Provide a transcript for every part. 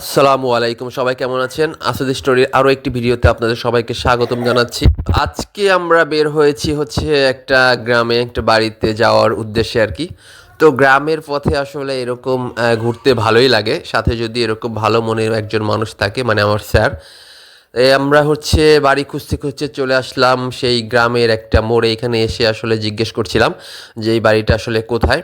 আসসালামু আলাইকুম, সবাই কেমন আছেন? আসাদ স্টোরির আরও একটি ভিডিওতে আপনাদের সবাইকে স্বাগতম জানাচ্ছি। আজকে আমরা বের হয়েছি হচ্ছে একটা গ্রামে, একটা বাড়িতে যাওয়ার উদ্দেশ্যে আর কি। তো গ্রামের পথে আসলে এরকম ঘুরতে ভালোই লাগে। সাথে যদি এরকম ভালো মনের একজন মানুষ থাকে মানে আমার স্যার আমরা হচ্ছে বাড়ি খুঁজতে খুঁজতে চলে আসলাম সেই গ্রামের একটা মোড়ে। এখানে এসে আসলে জিজ্ঞেস করছিলাম যে এই বাড়িটা আসলে কোথায়?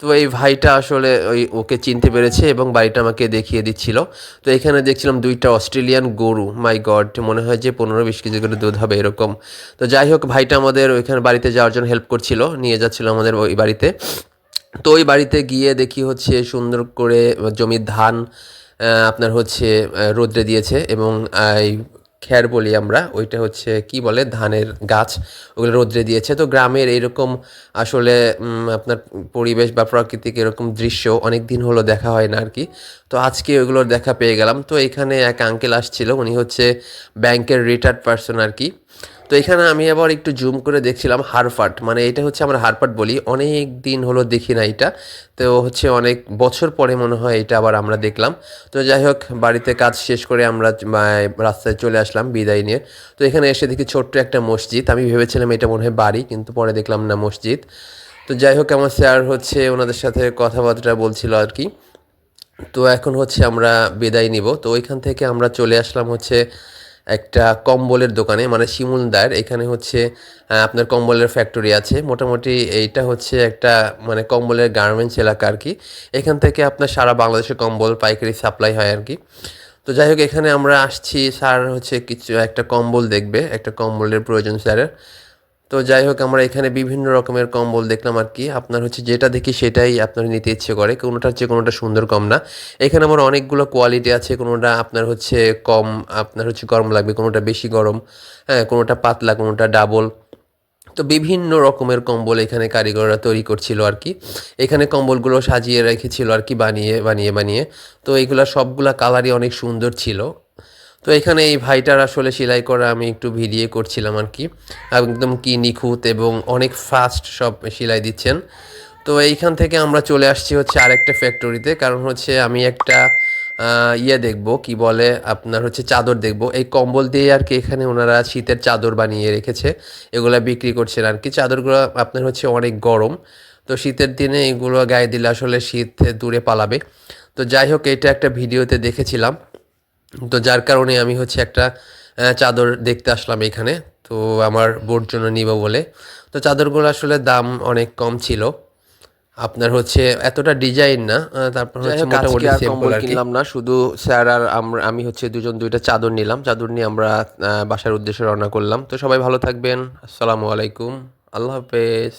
তো এই ভাইটা আসলে ওই ওকে চিনতে পেরেছে এবং বাড়িটা আমাকে দেখিয়ে দিচ্ছিল। তো এখানে দেখছিলাম দুইটা অস্ট্রেলিয়ান গরু। মাই গড মনে হয় যে পনেরো বিশ কেজি করে দুধ হবে এরকম। তো যাই হোক, ভাইটা আমাদের ওইখানে বাড়িতে যাওয়ার জন্য হেল্প করছিল, নিয়ে যাচ্ছিল আমাদের ওই বাড়িতে। তো ওই বাড়িতে গিয়ে দেখি হচ্ছে সুন্দর করে জমির ধান আপনার হচ্ছে রোদ্রে দিয়েছে এবং খ্যার বলি আমরা, ওইটা হচ্ছে কি বলে, ধানের গাছ, ওগুলো রোদ্রে দিয়েছে। তো গ্রামের এরকম আসলে আপনার পরিবেশ বা প্রাকৃতিক এরকম দৃশ্য অনেক দিন হলো দেখা হয় না আর কি তো আজকে ওইগুলোর দেখা পেয়ে গেলাম। তো এখানে এক আঙ্কেল আসছিল, উনি হচ্ছে ব্যাংকের রিটায়ার্ড পার্সন আর কি তো এখানে আমি আবার একটু জুম করে দেখছিলাম হারপাট মানে এটা হচ্ছে আমরা হারপাট বলি, অনেক দিন হলো দেখি না এটা, তো হচ্ছে অনেক বছর পরে মনে হয় এটা আবার আমরা দেখলাম। তো যাই হোক, বাড়িতে কাজ শেষ করে আমরা রাস্তায় চলে আসলাম বিদায় নিয়ে। তো এখানে এসে দেখি ছোট্ট একটা মসজিদ, আমি ভেবেছিলাম এটা মনে হয় বাড়ি, কিন্তু পরে দেখলাম না মসজিদ। তো যাই হোক, আমার স্যার হচ্ছে ওনাদের সাথে কথাবার্তা বলছিল আর কি। তো এখন হচ্ছে আমরা বিদায় নিব, তো ওইখান থেকে আমরা চলে আসলাম হচ্ছে একটা কম্বলের দোকানে মানে শিমুলদার এখানে হচ্ছে আপনার কম্বলের ফ্যাক্টরি আছে। মোটামুটি এইটা হচ্ছে একটা মানে কম্বলের গার্মেন্টস এলাকা আর কি। এখান থেকে আপনার সারা বাংলাদেশে কম্বল, পাইকারি সাপ্লাই হয় আর কি। তো যাই হোক, এখানে আমরা আসছি। স্যার হচ্ছে কিছু একটা কম্বল দেখবে, একটা কম্বলের প্রয়োজন স্যারের। তো যাই হোক, আমরা এখানে বিভিন্ন রকমের কম্বল দেখলাম আর কি। আপনার হচ্ছে যেটা দেখি সেটাই আপনার নিতে ইচ্ছে করে। কোনোটার চেয়ে কোনোটা সুন্দর কম না। এখানে আমার অনেকগুলো কোয়ালিটি আছে। কোনোটা আপনার হচ্ছে কম, আপনার হচ্ছে গরম লাগবে, কোনোটা বেশি গরম হ্যাঁ কোনোটা পাতলা, কোনোটা ডাবল তো বিভিন্ন রকমের কম্বল এখানে কারিগররা তৈরি করছিল আর কি। এখানে কম্বলগুলো সাজিয়ে রেখেছিল আর কি, বানিয়ে বানিয়ে বানিয়ে। তো এইগুলা সবগুলা কালারই অনেক সুন্দর ছিল। তো এখানে এই ভাইটার আসলে সেলাই করা আমি একটু ভিডিও করছিলাম আর কি। একদম কি নিখুঁত এবং অনেক ফাস্ট সব সেলাই দিচ্ছেন। তো এইখান থেকে আমরা চলে আসছি হচ্ছে আরেকটা ফ্যাক্টরিতে কারণ হচ্ছে আমি একটা ইয়ে দেখব, কি বলে, আপনার হচ্ছে চাদর দেখব। এই কম্বল দিয়ে আর কি এখানে ওনারা শীতের চাদর বানিয়ে রেখেছে, এগুলা বিক্রি করছেন আর কি। চাদরগুলো আপনার হচ্ছে অনেক গরম, তো শীতের দিনে এগুলো গায়ে দিলে আসলে শীত দূরে পালাবে। তো যাই হোক, এটা একটা ভিডিওতে দেখেছিলাম। তো যার কারণে আমি হচ্ছে একটা চাদর দেখতে আসলাম এখানে। তো আমার বোর জন্য নিব বলে। তো চাদরগুলো আসলে দাম অনেক কম ছিল। আপনার হচ্ছে এতটা ডিজাইন না তারপর হচ্ছে মোটামুটি সিম্পল আর কিনলাম না শুধু স্যার আর আমরা আমি হচ্ছে দুজন দুইটা চাদর নিলাম। চাদর নিয়ে আমরা বাসার উদ্দেশ্যে রওনা করলাম। তো সবাই ভালো থাকবেন। আসসালামু আলাইকুম। আল্লাহ হাফেজ।